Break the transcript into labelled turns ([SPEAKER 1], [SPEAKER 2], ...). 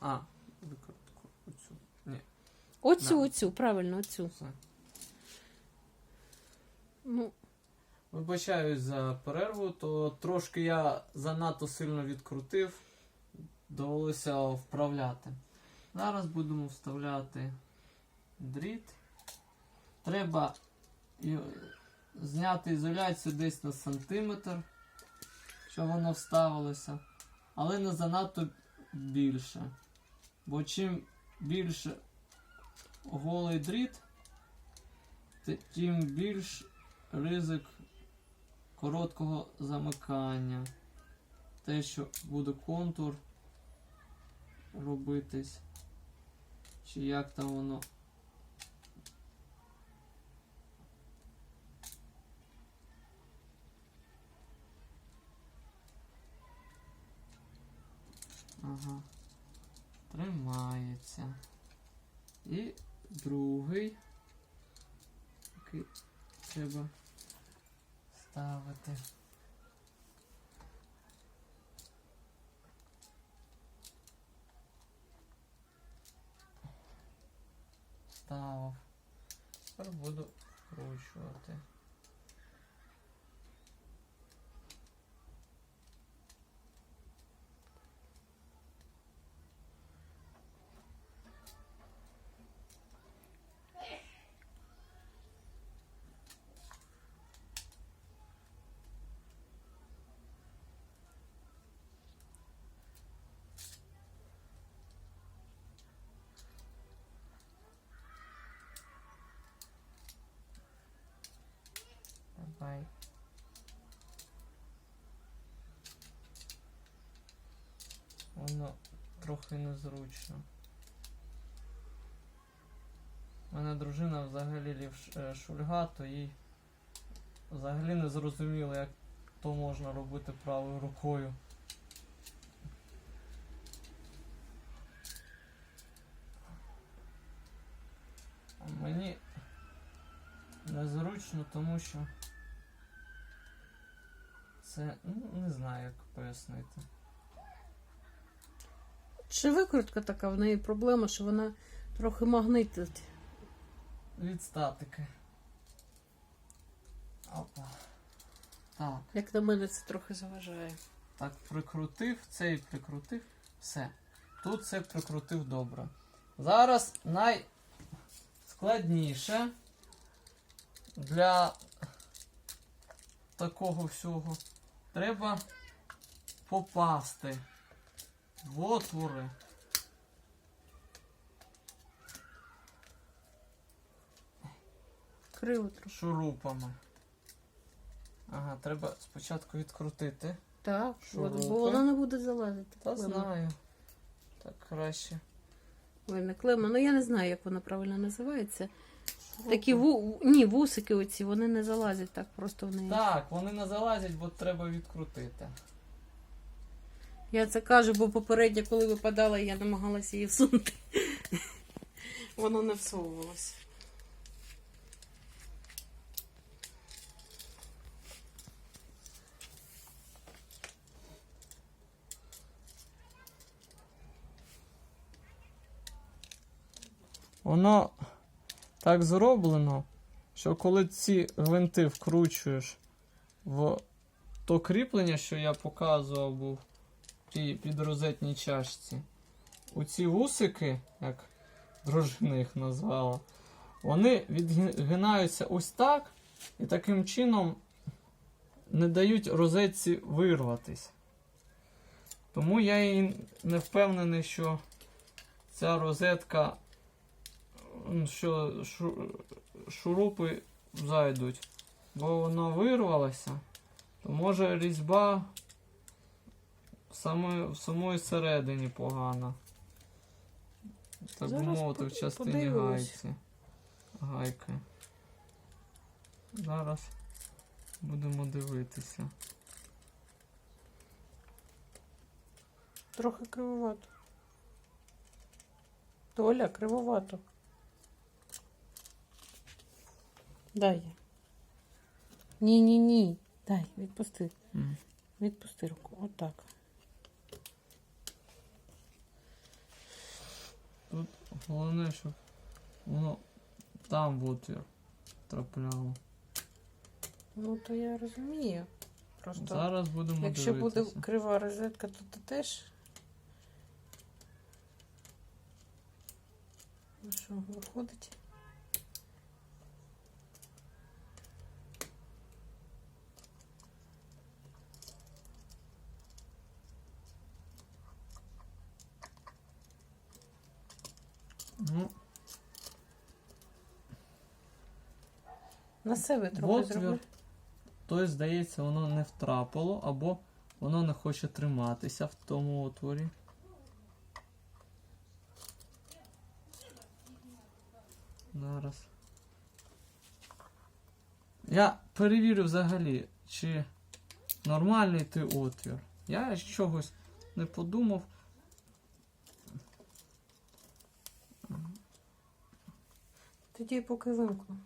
[SPEAKER 1] А, викрутку. Оцю. Ні,
[SPEAKER 2] Оцю,
[SPEAKER 1] Да.
[SPEAKER 2] оцю, правильно, оцю.
[SPEAKER 1] все.
[SPEAKER 2] Ну,
[SPEAKER 1] Вибачаюсь за перерву, то трошки я занадто сильно відкрутив, довелося вправляти. Зараз будемо вставляти дріт. Треба зняти ізоляцію десь на сантиметр, щоб воно вставилося, але не занадто більше. Бо чим більше голий дріт, тим більш ризик короткого замикання. Те, що буде контур робитись. Чи як там воно. Ага. Тримається. І другий. Який треба ставити. Ставив. Тепер буду вкручувати. Воно трохи незручно. У мене дружина взагалі лівш- е, шульга, то їй взагалі не зрозуміло, як то можна робити правою рукою. Мені незручно, тому що це ну, не знаю, як пояснити.
[SPEAKER 2] Чи викрутка така, в неї проблема, що вона трохи магнитить.
[SPEAKER 1] Від статики. Опа. Так,
[SPEAKER 2] Як на мене, це трохи заважає.
[SPEAKER 1] так, прикрутив, цей прикрутив. Все. Тут все прикрутив добре. Зараз найскладніше для такого всього треба попасти в отвори.
[SPEAKER 2] Криво трохи.
[SPEAKER 1] шурупами. Ага, треба спочатку відкрутити.
[SPEAKER 2] Так, от, бо вона не буде залазити.
[SPEAKER 1] Та
[SPEAKER 2] клема.
[SPEAKER 1] знаю. Так краще.
[SPEAKER 2] Ой, не клема. Ну я не знаю, як вона правильно називається.
[SPEAKER 1] Шурупи.
[SPEAKER 2] Такі ву... ні, вусики оці, вони не залазять так просто в неї.
[SPEAKER 1] Так, вони не залазять, бо треба відкрутити.
[SPEAKER 2] Я це кажу, бо попередньо, коли випадала, я намагалася її всунути. Воно не всовувалося.
[SPEAKER 1] Воно так зроблено, що коли ці гвинти вкручуєш в то кріплення, що я показував був тій підрозетній чашці, у ці вусики, як дружина їх назвала, вони відгинаються ось так і таким чином не дають розетці вирватись. Тому я і не впевнений, що ця розетка що шурупи зайдуть, бо вона вирвалася, то може різьба саме, в самої середині погана. Так би мовити, в частині
[SPEAKER 2] подивимось.
[SPEAKER 1] гайці. Гайки. Зараз будемо дивитися.
[SPEAKER 2] Трохи кривовато. Толя, кривовато. Дай. я. Ні, ні, ні. Дай, відпусти.
[SPEAKER 1] М.
[SPEAKER 2] Відпусти руку. Отак.
[SPEAKER 1] Тут головне, щоб воно там в отвір трапляло.
[SPEAKER 2] Ну то я розумію. Просто
[SPEAKER 1] Зараз будемо
[SPEAKER 2] якщо буде крива розетка, то ти теж. Ну що, виходить?
[SPEAKER 1] Ну,
[SPEAKER 2] На себе трохи
[SPEAKER 1] отвір.
[SPEAKER 2] зроби.
[SPEAKER 1] Тобто, здається, воно не втрапило, або воно не хоче триматися в тому отворі. Зараз. Я перевірю взагалі, чи нормальний ти отвір. Я чогось не подумав.
[SPEAKER 2] Тоді поки вимкну.